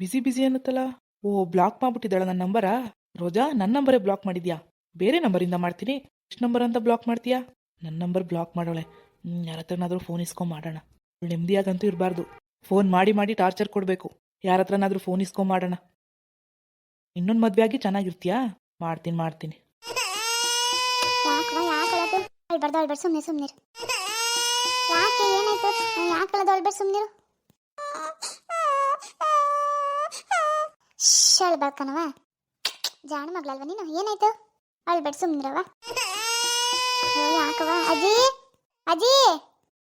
ಬಿಸಿ ಬಿಸಿ ಅನ್ನುತ್ತಲ್ಲ? ಓ block ಮಾಡ್ಬಿಟ್ಟಿದ್ದಾಳ ನನ್ನ ನಂಬರಾ? ರೋಜಾ ನನ್ನ ನಂಬರೇ block ಮಾಡಿದ್ಯಾ? ಬೇರೆ ನಂಬರಿಂದ ಮಾಡ್ತೀನಿ. ಎಷ್ಟು ನಂಬರ್ ಅಂತ ಬ್ಲಾಕ್ ಮಾಡ್ತೀಯಾ? ನನ್ನ ನಂಬರ್ ಬ್ಲಾಕ್ ಮಾಡೋಳೆ. ಯಾರ ಹತ್ರನಾದ್ರೂ ಫೋನ್ ಇಸ್ಕೊಂಡ್ ಮಾಡೋಣ. ನೆಮ್ಮದಿಯಾಗಂತೂ ಇರಬಾರ್ದು. ಫೋನ್ ಮಾಡಿ ಮಾಡಿ ಟಾರ್ಚರ್ ಕೊಡಬೇಕು. ಯಾರ ಹತ್ರನಾದ್ರೂ ಫೋನ್ ಇಸ್ಕೊಂಡ್ ಮಾಡೋಣ. ಇನ್ನೊಂದು ಮದುವೆ ಆಗಿ ಚೆನ್ನಾಗಿರ್ತೀಯಾ? ಮಾಡ್ತೀನಿ ಮಾಡ್ತೀನಿ. ಸುಮ್ಮನೆ ಸುಮ್ಮನೆ ಯಾಕೆ ಏನಾಯ್ತು? ಯಾಕೆ ಸುಮ್ಮನಿರು ಅಳ್ಬಾರ್ದು ಜಾಣ ಮಗಳಲ್ವ ನೀನು? ಏನಾಯ್ತು? ಅಳ್ಬೇಡ ಸುಮ್ಮನಿರವ ಯಾಕವ ಅಜ್ಜಿ ಅಜ್ಜಿ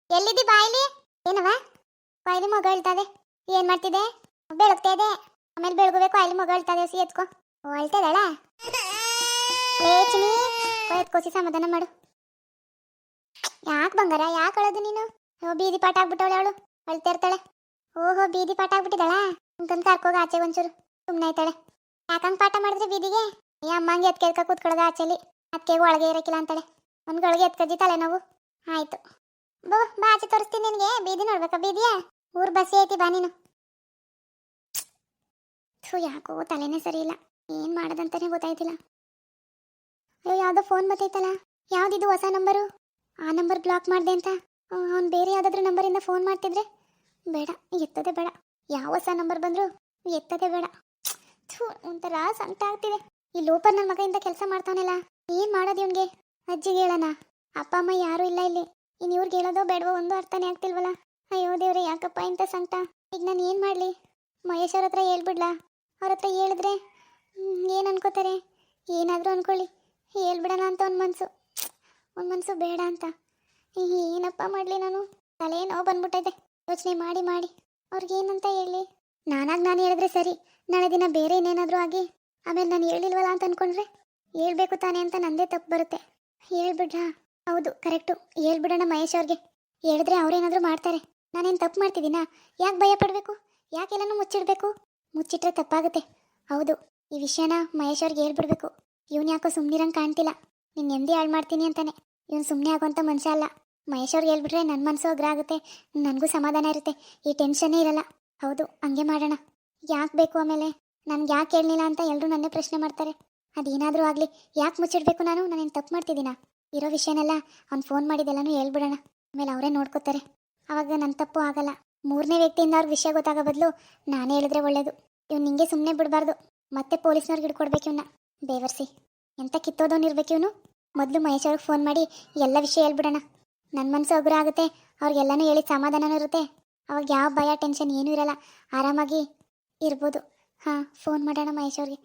ಎಲ್ಲಿದ್ದಿ ಬಾಯ್ಲಿ? ಏನವ ಬಾಯ್ಲಿ ಮಗ ಹೇಳ್ತದೆ ಏನ್ ಮಾಡ್ತಿದೆ ಬೆಳಗ್ತಾ ಇದೆ. ಆಮೇಲೆ ಬೆಳಗಬೇಕು ಅಲ್ಲಿ ಮಗ ಹೇಳ್ತದೆ ಸಿ ಎತ್ಕೋ. ಓ ಲೇಚಿನಿ ಎತ್ಕೋಸಿ ಸಮಾಧಾನ ಮಾಡು. ಯಾಕೆ ಬಂಗಾರ? ಯಾಕೆ ಅಳೋದು ನೀನು? ಬೀದಿ ಪಾಠ ಆಗ್ಬಿಟ್ಟವಳೆ ಅವಳು. ಅಳ್ತಾ ಇರ್ತಾಳೆ. ಓಹೋ, ಬೀದಿ ಪಾಠ ಆಗ್ಬಿಟ್ಟಿದ್ದಾಳ? ಅಂತಂದು ಕರ್ಕೋಗ ಆಚೆ ಒಂಚೂರು. ಸುಮ್ಮನೆ ಆಯ್ತಾಳೆ ಯಾಕಂಗ್ ಪಾಠ ಮಾಡಿದ್ರೆ ಬೀದಿಗೆ? ಈ ಅಮ್ಮಂಗೆ ಎತ್ಕೆ ಎತ್ಕ ಕೂತ್ಕೊಳ್ಳೋದು ಆಚೆಲಿ. ಅದಕ್ಕೆ ಒಳಗೆ ಇರಕ್ಕಿಲ್ಲ ಅಂತಾಳೆ. ಒಂದು ಗಳಿಗೆ ಎತ್ಕಜ್ಜಿ ತಲೆನೋವು ಆಯ್ತು. ಬೋ, ಬಾ ಆಚೆ ತೋರಿಸ್ತೀನಿ ನಿನಗೆ. ಬೀದಿ ನೋಡ್ಬೇಕಾ ಬೀದಿಯ? ಊರ್ ಬಸ್ಸಿ ಐತಿ, ಬಾ ನೀನು. ಥೂ, ಯಾಕೋ ತಲೆನೇ ಸರಿ ಇಲ್ಲ. ಏನ್ ಮಾಡೋದಂತಾನೆ ಗೊತ್ತಾಯ್ತಿಲ್ಲ. ಅಯ್ಯೋ, ಯಾವುದೋ ಫೋನ್ ಬತ್ತೈತಲ್ಲ. ಯಾವ್ದಿದು ಹೊಸ ನಂಬರು? ಆ ನಂಬರ್ ಬ್ಲಾಕ್ ಮಾಡ್ದೆ ಅಂತ. ಅವ್ನು ಬೇರೆ ಯಾವುದಾದ್ರೂ ನಂಬರಿಂದ ಫೋನ್ ಮಾಡ್ತಿದ್ರೆ? ಬೇಡ, ಎತ್ತದೆ ಬೇಡ. ಯಾವ ಹೊಸ ನಂಬರ್ ಬಂದ್ರು ಎತ್ತದೆ ಬೇಡ. ಥೂ, ಒಂಥರ ಸಂಕಟ ಆಗ್ತಿದೆ. ಈ ಲೋಪರ್ ನನ್ನ ಇಂದ ಕೆಲಸ ಮಾಡ್ತಾನಲ್ಲ ಏನ್ ಮಾಡೋದು ಇವನಿಗೆ? ಅಜ್ಜಿಗೆ ಹೇಳೋಣ ಅಪ್ಪ, ಅಮ್ಮ ಯಾರೂ ಇಲ್ಲ ಇಲ್ಲಿ. ಇನ್ನು ಇವ್ರಿಗೆ ಹೇಳೋದೋ ಬೇಡವೋ ಒಂದು ಅರ್ಥನೇ ಆಗ್ತಿಲ್ವಲ್ಲ? ಅಯ್ಯೋ ದೇವ್ರೆ, ಯಾಕಪ್ಪ ಇಂಥ ಸಂಕಟ? ಈಗ ನಾನು ಏನು ಮಾಡಲಿ? ಮಹೇಶ್ ಅವ್ರ ಹತ್ರ ಹೇಳ್ಬಿಡ್ಲಾ? ಅವ್ರ ಹತ್ರ ಹೇಳಿದ್ರೆ ಏನು ಅನ್ಕೋತಾರೆ? ಏನಾದರೂ ಅನ್ಕೊಳ್ಳಿ. ಹೇಳ್ಬಿಡೋಣ ಅಂತ ಒಂದು ಮನಸ್ಸು ಒಂದು ಮನಸ್ಸು ಬೇಡ ಅಂತ. ಏನಪ್ಪ ಮಾಡಲಿ ನಾನು? ತಲೆ ನೋವು ಬಂದ್ಬಿಟ್ಟೈತೆ. ಯೋಚನೆ ಮಾಡಿ ಮಾಡಿ. ಅವ್ರಿಗೇನಂತ ಹೇಳಿ? ನಾನಾಗಿ ನಾನು ಹೇಳಿದ್ರೆ ಸರಿ. ನಾಳೆ ದಿನ ಬೇರೆ ಇನ್ನೇನಾದರೂ ಆಗಿ, ಆಮೇಲೆ ನಾನು ಹೇಳಿಲ್ವಲ್ಲ ಅಂತ ಅನ್ಕೊಂಡ್ರೆ? ಹೇಳ್ಬೇಕು ತಾನೆ ಅಂತ ನಂದೇ ತಪ್ಪು ಬರುತ್ತೆ. ಹೇಳ್ಬಿಡ್ರಾ? ಹೌದು, ಕರೆಕ್ಟು. ಹೇಳ್ಬಿಡೋಣ ಮಹೇಶ್ ಅವ್ರಿಗೆ. ಹೇಳಿದ್ರೆ ಅವ್ರೇನಾದರೂ ಮಾಡ್ತಾರೆ. ನಾನೇನು ತಪ್ಪು ಮಾಡ್ತಿದ್ದೀನಾ? ಯಾಕೆ ಭಯ ಪಡಬೇಕು? ಯಾಕೆಲ್ಲನೂ ಮುಚ್ಚಿಡ್ಬೇಕು? ಮುಚ್ಚಿಟ್ರೆ ತಪ್ಪಾಗುತ್ತೆ. ಹೌದು, ಈ ವಿಷಯನ ಮಹೇಶ್ ಅವ್ರಿಗೆ ಹೇಳ್ಬಿಡ್ಬೇಕು. ಇವನ್ ಯಾಕೋ ಸುಮ್ಮನಿರಂಗೆ ಕಾಣ್ತಿಲ್ಲ. ನಿನ್ನ ನೆಮ್ಮದಿ ಹಾಳು ಮಾಡ್ತೀನಿ ಅಂತಾನೆ. ಇವನು ಸುಮ್ಮನೆ ಆಗೋಂಥ ಮನುಷ್ಯ ಅಲ್ಲ. ಮಹೇಶ್ ಅವ್ರಿಗೆ ಹೇಳ್ಬಿಟ್ರೆ ನನ್ನ ಮನಸ್ಸು ಅಗ್ರ ಆಗುತ್ತೆ. ನನಗೂ ಸಮಾಧಾನ ಇರುತ್ತೆ. ಈ ಟೆನ್ಷನ್ನೇ ಇರಲ್ಲ. ಹೌದು, ಹಂಗೆ ಮಾಡೋಣ. ಯಾಕೆ ಬೇಕು ಆಮೇಲೆ? ನನ್ಗೆ ಯಾಕೆ ಹೇಳಲಿಲ್ಲ ಅಂತ ಎಲ್ಲರೂ ನನ್ನೇ ಪ್ರಶ್ನೆ ಮಾಡ್ತಾರೆ. ಅದೇನಾದರೂ ಆಗಲಿ, ಯಾಕೆ ಮುಚ್ಚಿಡ್ಬೇಕು ನಾನು? ನಾನೇನು ತಪ್ಪು ಮಾಡ್ತಿದ್ದೀನ? ಇರೋ ವಿಷಯನೆಲ್ಲ ಅವ್ನು ಫೋನ್ ಮಾಡಿದೆಲ್ಲನೂ ಹೇಳ್ಬಿಡೋಣ. ಆಮೇಲೆ ಅವರೇ ನೋಡ್ಕೋತಾರೆ. ಅವಾಗ ನನ್ನ ತಪ್ಪು ಆಗಲ್ಲ. ಮೂರನೇ ವ್ಯಕ್ತಿಯಿಂದ ಅವ್ರಿಗೆ ವಿಷಯ ಗೊತ್ತಾಗೋ ಬದಲು ನಾನೇ ಹೇಳಿದ್ರೆ ಒಳ್ಳೇದು. ಇವ್ನು ನಿಂಗೆ ಸುಮ್ಮನೆ ಬಿಡಬಾರ್ದು. ಮತ್ತೆ ಪೊಲೀಸ್ನವ್ರಿಗೆ ಹಿಡ್ಕೊಡ್ಬೇಕು ಇವನ್ನ ಬೇವರ್ಸಿ, ಎಂತ ಕಿತ್ತೋದವ್ನು ಇರ್ಬೇಕು ಇವನು? ಮೊದಲು ಮಹೇಶ್ ಅವ್ರಿಗೆ ಫೋನ್ ಮಾಡಿ ಎಲ್ಲ ವಿಷಯ ಹೇಳ್ಬಿಡೋಣ. ನನ್ನ ಮನಸ್ಸು ಹಗುರ ಆಗುತ್ತೆ. ಅವ್ರಿಗೆಲ್ಲನೂ ಹೇಳಿ ಸಮಾಧಾನನೂ ಇರುತ್ತೆ. ಅವಾಗ ಯಾವ ಭಯ, ಟೆನ್ಷನ್ ಏನೂ ಇರಲ್ಲ. ಆರಾಮಾಗಿ ಇರ್ಬೋದು. ಹಾಂ ಫೋನ್ ಮಾಡೋಣ ಮಹೇಶ್ ಅವ್ರಿಗೆ.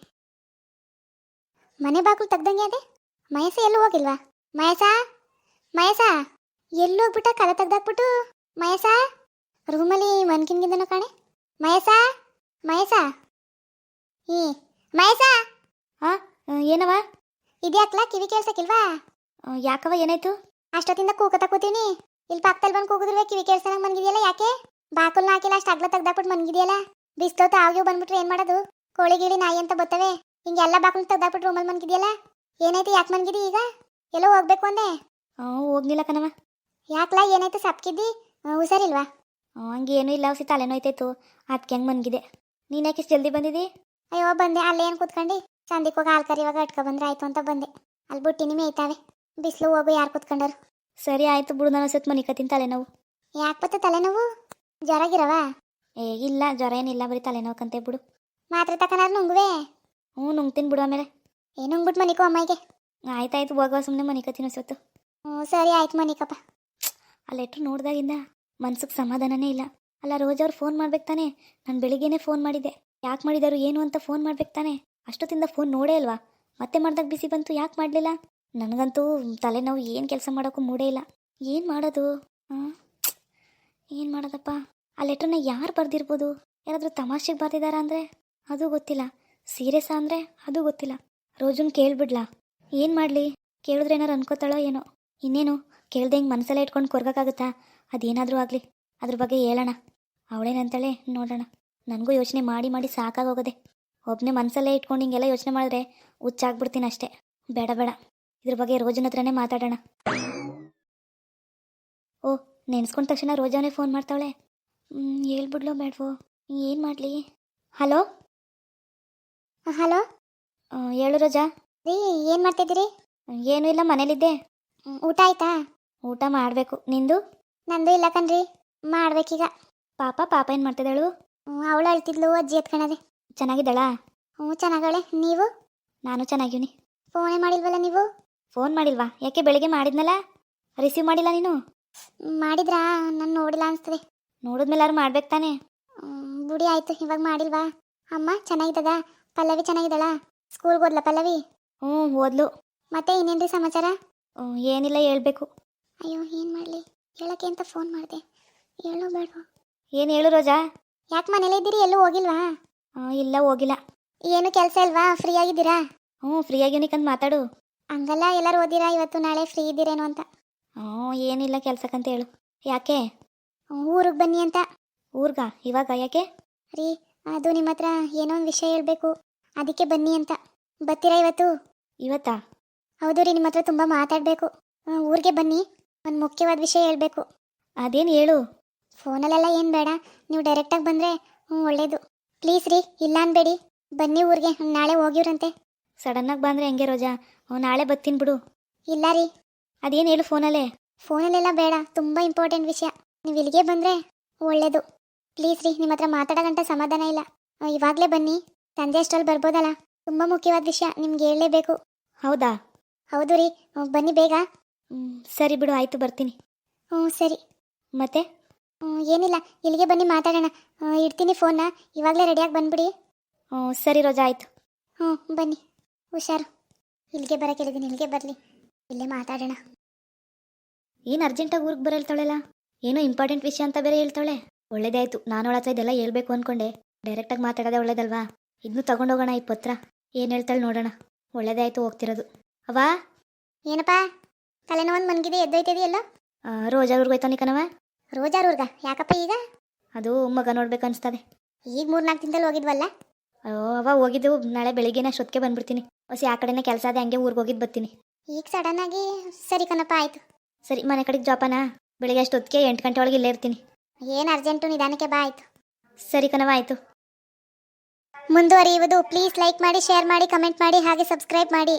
ಮನೆ ಬಾಗಿಲು ತೆಗ್ದಂಗೆ ಅದೇ? ಮಹೇಶ ಎಲ್ಲೂ ಹೋಗಿಲ್ವಾ? ಮಹೇಶ? ಮಹೇಶ? ಎಲ್ಲೂ ಹೋಗ್ಬಿಟ್ಟ? ಕಲೆ ತೆಗ್ದಾಕ್ಬಿಟ್ಟು? ಮಹೇಶ? ರೂಮಲ್ಲಿ ಮನ್ಕಿನ್ಗಿಂದನೂ ಕಾಣೆ? ಮಹೇಶ? ಮಹೇಶ? ಈ ಮಹೇಶ? ಆ ಏನವ? ಇದ್ಯಾಕ್ಲ? ಕಿವಿ ಕೇಳ್ಸಕ್ಕಿಲ್ವಾ ಯಾಕವ? ಏನಾಯ್ತು? ಅಷ್ಟೊತ್ತಿಂದ ಕೂಗತ ಕೂತೀನಿ. ಇಲ್ಲಿ ಪಕ್ಕದಲ್ಲಿ ಬಂದು ಕೂಗಿದ್ರೆ ಕಿವಿ ಕೇಳ್ಸಂಗ್ ಮನ್ಗಿದೆಯಲ್ಲ ಯಾಕೆ? ಬಾಕುಲ್ನ ಹಾಕಿಲ್ಲ, ಅಷ್ಟು ಅಗ್ಲ ತೆಗ್ದಾಕ್ಬಿಟ್ಟು ಮನ್ಗಿದ್ಯಲ್ಲ? ಬಿಸ್ತೋತ ಆಗ್ಯೂ ಬಂದ್ಬಿಟ್ರೆ ಏನ್ ಮಾಡೋದು? ಕೋಳಿ ಗಿಳಿ ನಾಯಿ ಅಂತ ಬರ್ತವೆ ಹಿಂಗೆಲ್ಲ ಬಾಕ್ಲು ತೆಗ್ದಾಕ್ಬಿಟ್ಟು ರೂಮಲ್ಲಿ ಮನ್ಗಿದ್ಯಲ್ಲ? ಏನಾಯ್ತು ಯಾಕೆ ಮನ್ಗಿದಿ ಈಗ? ಎಲ್ಲೋ ಹೋಗ್ಬೇಕು ಅಂದೆ. ಹ್ಞೂ ಹೋಗ್ಲಿಲ್ಲ ಕಣವ ಯಾಕಲ ಏನಾಯ್ತು ಸಪ್ಕಿದ್ದಿ? ಹುಷಾರಿಲ್ವಾ? ಹಂಗೇನು ಹಂಗೇನೂ ಇಲ್ಲ ಹೊಸಿ ತಲೆನೋಯ್ತಾಯ್ತು ಅದಕ್ಕೆ ಹೆಂಗೆ ಮನ್ಗಿದೆ. ನೀನು ಯಾಕೆ ಇಷ್ಟು ಜಲ್ದಿ ಬಂದಿದ್ದಿ ಅಯ್ಯೋ ಬಂದೆ. ಅಲ್ಲೇ ಏನು ಕೂತ್ಕೊಂಡು? ಸಂದಿಗೆ ಹೋಗಿ ಹಾಲು ಕರಿವಾಗ ಅಟ್ಕೊ ಬಂದ್ರೆ ಆಯ್ತು ಅಂತ ಬಂದೆ. ಅಲ್ಲಿ ಬುಟ್ಟಿನಿ ಮೇಯ್ತಾವೆ. ಬಿಸಿಲು ಹೋಗು ಯಾರು ಕೂತ್ಕೊಂಡರು. ಸರಿ ಆಯ್ತು ಬಿಡು ನಾನು ಸತ್ ಮನಿಕತ್ತೀನಿ ತಲೆನೋವು. ಯಾಕೆ ಬತ್ತ ತಲೆನೋವು? ಜ್ವರಾಗಿರವ ಏ ಇಲ್ಲ ಜ್ವರ ಏನಿಲ್ಲ ಬರೀ ತಲೆನೋಕಂತೆ ಬಿಡು. ಮಾತ್ರೆ ತಕನಾರು ನುಂಗುವೆ? ಹ್ಞೂ ನುಂಗ್ತೀನಿ ಬಿಡು ಆಮೇಲೆ. ಏನು ನುಂಗ್ಬಿಟ್ಟು ಮನಿಕೋ ಅಮ್ಮಗೆ ಆಯ್ತಾಯ್ತು ಹೋಗುವ ಸುಮ್ಮನೆ ಮನಿಕತ್ತೀನಿ ಸತ್ತು ಹ್ಞೂ ಸರಿ ಆಯ್ತು ಮನಿಕಪ್ಪ. ಆ ಲೆಟ್ರ್ ನೋಡ್ದಾಗಿಂದ ಮನ್ಸಿಗೆ ಸಮಾಧಾನನೇ ಇಲ್ಲ. ಅಲ್ಲ ರೋಜ್ ಅವ್ರು ಫೋನ್ ಮಾಡ್ಬೇಕು ತಾನೆ? ನಾನು ಬೆಳಿಗ್ಗೆನೇ ಫೋನ್ ಮಾಡಿದ್ದೆ. ಯಾಕೆ ಮಾಡಿದಾರು ಏನು ಅಂತ ಫೋನ್ ಮಾಡ್ಬೇಕು ತಾನೆ? ಅಷ್ಟೊತ್ತಿಂದ ಫೋನ್ ನೋಡೇ ಅಲ್ವಾ ಮತ್ತೆ ಮಾಡ್ದಾಗ ಬಿಸಿ ಬಂತು ಯಾಕೆ ಮಾಡಲಿಲ್ಲ? ನನಗಂತೂ ತಲೆನೋವು ಏನು ಕೆಲಸ ಮಾಡೋಕ್ಕೂ ಮೂಡೇ ಇಲ್ಲ. ಏನು ಮಾಡೋದು? ಹಾಂ ಏನು ಮಾಡೋದಪ್ಪ? ಆ ಲೆಟರ್ನ ಯಾರು ಬರೆದಿರ್ಬೋದು? ಯಾರಾದರೂ ತಮಾಷೆಗೆ ಬರ್ದಿದಾರ ಅಂದರೆ? ಅದು ಗೊತ್ತಿಲ್ಲ. ಸೀರಿಯಸ್ ಅಂದರೆ ಅದು ಗೊತ್ತಿಲ್ಲ. ರೋಜನ್ ಕೇಳ್ಬಿಡ್ಲಾ. ಏನು ಮಾಡಲಿ? ಕೇಳಿದ್ರೆ ಏನಾರು ಅನ್ಕೋತಾಳೋ ಏನೋ. ಇನ್ನೇನು? ಕೇಳ್ದೆ ಹಿಂಗೆ ಮನಸ್ಸಲ್ಲೇ ಇಟ್ಕೊಂಡು ಕೊರ್ಗೋಕ್ಕಾಗುತ್ತಾ? ಅದೇನಾದರೂ ಆಗಲಿ. ಅದ್ರ ಬಗ್ಗೆ ಹೇಳೋಣ. ಅವಳೇನಂತಾಳೆ ನೋಡೋಣ. ನನಗೂ ಯೋಚನೆ ಮಾಡಿ ಮಾಡಿ ಸಾಕಾಗೋಗದೆ. ಒಬ್ಬನೇ ಮನಸ್ಸಲ್ಲೇ ಇಟ್ಕೊಂಡು ಹಿಂಗೆಲ್ಲ ಯೋಚನೆ ಮಾಡಿದ್ರೆ ಹುಚ್ಚಾಗ್ಬಿಡ್ತೀನಿ ಅಷ್ಟೇ. ಬೇಡ ಬೇಡ. ಇದ್ರ ಬಗ್ಗೆ ರೋಜನ ಹತ್ರನೇ ಮಾತಾಡೋಣ. ಓ, ನೆನೆಸ್ಕೊಂಡ ತಕ್ಷಣ ರೋಜಾನೇ ಫೋನ್ ಮಾಡ್ತಾವಳೆ? ಹೇಳ್ಬಿಡ್ಲೋ ಬೇಡವೋ ಏನು ಮಾಡಲಿ? ಹಲೋ? ಹಲೋ? ಹೇಳು ರಜಾ. ರೀ ಏನು ಮಾಡ್ತಿದ್ದೀರಿ? ಏನೂ ಇಲ್ಲ ಮನೇಲಿದ್ದೆ. ಊಟ ಆಯ್ತಾ? ಊಟ ಮಾಡಬೇಕು. ನಿಂದು? ನಂದು ಇಲ್ಲ ಕಣ್ರಿ. ಮಾಡ್ಬೇಕೀಗ. ಪಾಪ ಪಾಪ ಏನು ಮಾಡ್ತಿದ್ದಾಳು? ಅವಳು ಅಳ್ತಿದ್ಲು ಅಜ್ಜಿ ಎತ್ಕಣದೆ. ಚೆನ್ನಾಗಿದ್ದಾಳಾ? ಹ್ಞೂ ಚೆನ್ನಾಗಳೆ ನೀವು? ನಾನು ಚೆನ್ನಾಗಿವ್ನಿ. ಫೋನೇ ಮಾಡಿಲ್ವಲ್ಲ ನೀವು? ಫೋನ್ ಮಾಡಿಲ್ವಾ? ಯಾಕೆ ಬೆಳಿಗ್ಗೆ ಮಾಡಿದ್ನಲ್ಲ? ರಿಸೀವ್ ಮಾಡಿಲ್ಲ ನೀನು? ಮಾಡಿದ್ರಾ? ನಾನು ನೋಡಿಲ್ಲ ಅನಿಸ್ತದೆ. ನೋಡಿದ್ಮೇಲಾರು ಮಾಡ್ಬೇಕು ತಾನೇ? ಬುಡಿ ಆಯ್ತು ಇವಾಗ ಮಾಡಿಲ್ವಾ? ಅಮ್ಮ ಚೆನ್ನಾಗಿದ್ದದ? ಪಲ್ಲವಿ ಚೆನ್ನಾಗಿದ್ದಾಳ? ಸ್ಕೂಲ್ಗೆ ಹೋದ್ಲ ಪಲ್ಲವಿ? ಹ್ಞೂ ಓದ್ಲು. ಮತ್ತೆ ಇನ್ನೇನ್ರಿ ಸಮಾಚಾರ? ಏನಿಲ್ಲ ಹೇಳ್ಬೇಕು. ಅಯ್ಯೋ ಏನು ಮಾಡಲಿ? ಹೇಳಕ್ಕೆ ಅಂತ ಫೋನ್ ಮಾಡಿದೆ. ಹೇಳೋ ಬೇಡ ಏನು ಹೇಳು ರೋಜಾ? ಯಾಕೆ ಮನೇಲಿ ಇದ್ದೀರಿ? ಎಲ್ಲೂ ಹೋಗಿಲ್ವಾ? ಇಲ್ಲ ಹೋಗಿಲ್ಲ. ಏನು ಕೆಲಸ ಇಲ್ವಾ? ಫ್ರೀ ಆಗಿದ್ದೀರಾ ಹ್ಞೂ ಫ್ರೀ ಆಗಿವ್ನಿಕಂತ ಮಾತಾಡು. ಹಂಗಲ್ಲ ಎಲ್ಲರೂ ಓದಿರಾ? ಇವತ್ತು ನಾಳೆ ಫ್ರೀ ಇದ್ದೀರೇನು ಅಂತ. ಹ್ಞೂ ಏನಿಲ್ಲ ಕೆಲ್ಸಕ್ಕಂತ ಹೇಳು. ಯಾಕೆ? ಊರಿಗೆ ಬನ್ನಿ ಅಂತ. ಊರ್ಗ? ಇವಾಗ ಯಾಕೆ? ರೀ, ಅದು ನಿಮ್ಮ ಹತ್ರ ಏನೋ ಒಂದು ವಿಷಯ ಹೇಳಬೇಕು. ಅದಕ್ಕೆ ಬನ್ನಿ ಅಂತ. ಬರ್ತೀರಾ ಇವತ್ತು? ಇವತ್ತಾ? ಹೌದು ರೀ ನಿಮ್ಮ ಹತ್ರ ತುಂಬ ಮಾತಾಡಬೇಕು. ಊರಿಗೆ ಬನ್ನಿ. ಒಂದು ಮುಖ್ಯವಾದ ವಿಷಯ ಹೇಳಬೇಕು. ಅದೇನು ಹೇಳು? ಫೋನಲ್ಲೆಲ್ಲ ಏನು ಬೇಡ. ನೀವು ಡೈರೆಕ್ಟಾಗಿ ಬಂದರೆ ಒಳ್ಳೇದು. ಪ್ಲೀಸ್ ರೀ, ಇಲ್ಲ ಅನ್ಬೇಡಿ. ಬನ್ನಿ ಊರಿಗೆ ನಾಳೆ ಹೋಗಿವ್ರಂತೆ. ಸಡನ್ನಾಗಿ ಬಂದರೆ ಹೆಂಗೆ ರೋಜಾ? ನಾಳೆ ಬರ್ತೀನಿ ಬಿಡು. ಇಲ್ಲ ರೀ. ಅದೇನು ಹೇಳು ಫೋನಲ್ಲೇ? ಫೋನಲ್ಲೆಲ್ಲ ಬೇಡ, ತುಂಬ ಇಂಪಾರ್ಟೆಂಟ್ ವಿಷಯ. ನೀವು ಇಲ್ಲಿಗೆ ಬಂದರೆ ಒಳ್ಳೇದು. ಪ್ಲೀಸ್ ರೀ ನಿಮ್ಮ ಹತ್ರ ಮಾತಾಡೋದಂತ ಸಮಾಧಾನ ಇಲ್ಲ. ಇವಾಗಲೇ ಬನ್ನಿ. ಸಂಜೆ ಅಷ್ಟರಲ್ಲಿ ಬರ್ಬೋದಲ್ಲ? ತುಂಬ ಮುಖ್ಯವಾದ ವಿಷಯ ನಿಮ್ಗೆ ಹೇಳಲೇಬೇಕು. ಹೌದಾ? ಹೌದು ರೀ. ಬನ್ನಿ ಬೇಗ. ಸರಿ ಬಿಡು ಆಯಿತು ಬರ್ತೀನಿ. ಹ್ಞೂ ಸರಿ. ಮತ್ತೆ? ಏನಿಲ್ಲ. ಇಲ್ಲಿಗೆ ಬನ್ನಿ ಮಾತಾಡೋಣ. ಇಡ್ತೀನಿ ಫೋನ್ನ ಇವಾಗಲೇ ರೆಡಿಯಾಗಿ ಬಂದ್ಬಿಡಿ. ಹ್ಞೂ ಸರಿ ರೋಜಾ ಆಯಿತು. ಹ್ಞೂ ಬನ್ನಿ. ಹುಷಾರು. ಇಲ್ಲಿಗೆ ಬರೋಕೆ ಹೇಳಿದ್ದೀನಿ ಇಲ್ಲಿಗೆ ಬರಲಿ. ಇಲ್ಲೇ ಮಾತಾಡೋಣ. ಏನು ಅರ್ಜೆಂಟಾಗಿ ಊರಿಗೆ ಬರಲ್ತಾಳೆಲ್ಲ? ಏನೋ ಇಂಪಾರ್ಟೆಂಟ್ ವಿಷಯ ಅಂತ ಬೇರೆ ಹೇಳ್ತಾಳೆ ಒಳ್ಳೇದೇ ಆಯಿತು ನಾನು ಹತ್ರ ಇದೆಲ್ಲ ಹೇಳ್ಬೇಕು ಅಂದ್ಕೊಂಡೆ ಡೈರೆಕ್ಟಾಗಿ ಮಾತಾಡೋದೇ ಒಳ್ಳೇದಲ್ವಾ? ಇದನ್ನು ತಗೊಂಡೋಗೋಣ ಈ ಪತ್ರ ಏನು ಹೇಳ್ತಾಳೆ ನೋಡೋಣ. ಒಳ್ಳೇದೇ ಆಯಿತು ಹೋಗ್ತಿರೋದು. ಅವಾ ಏನಪ್ಪ? ತಲೆನೋ ಒಂದು ಮನ್ಗಿದೆ ಎದ್ದೈತಿದೆ ಎಲ್ಲ ರೋಜಾ ಊರ್ಗ ಹೋಯ್ತಾನೆ ಕಣವ ರೋಜಾರೂರ್ಗ ಯಾಕಪ್ಪ ಈಗ? ಅದು ಮಗ ನೋಡ್ಬೇಕು ಅನಿಸ್ತದೆ. ಈಗ ಮೂರು ನಾಲ್ಕು ದಿನದಲ್ಲಿ ಹೋಗಿದ್ವಲ್ಲ? ಅಯ್ಯೋ ಅವ ಹೋಗಿದ್ದು ನಾಳೆ ಬೆಳಿಗ್ಗೆನ ಅಷ್ಟೊತ್ತಿಗೆ ಬಂದ್ಬಿಡ್ತೀನಿ. ಹೊಸ ಆ ಕಡೆನೇ ಕೆಲಸ ಅದೇ ಹಂಗೆ ಊರಿಗೆ ಹೋಗಿದ್ದು ಬರ್ತೀನಿ. ಈಗ ಸಡನ್ ಆಗಿ ಸರಿ ಕಣಪ್ಪ ಆಯ್ತು. ಸರಿ ಮನೆ ಕಡೆಗೆ ಜೋಪಾನ ಬೆಳಿಗ್ಗೆ ಅಷ್ಟೊತ್ತಿಗೆ ಎಂಟು ಗಂಟೆ ಒಳಗೆ ಇಲ್ಲೇ ಇರ್ತೀನಿ. ಏನು ಅರ್ಜೆಂಟು? ನಿಧಾನಕ್ಕೆ ಬಾ ಆಯಿತು. ಸರಿ ಕಣವ ಆಯಿತು. ಮುಂದುವರಿಯುವುದು ಪ್ಲೀಸ್ ಲೈಕ್ ಮಾಡಿ ಶೇರ್ ಮಾಡಿ ಕಮೆಂಟ್ ಮಾಡಿ ಹಾಗೆ ಸಬ್ಸ್ಕ್ರೈಬ್ ಮಾಡಿ.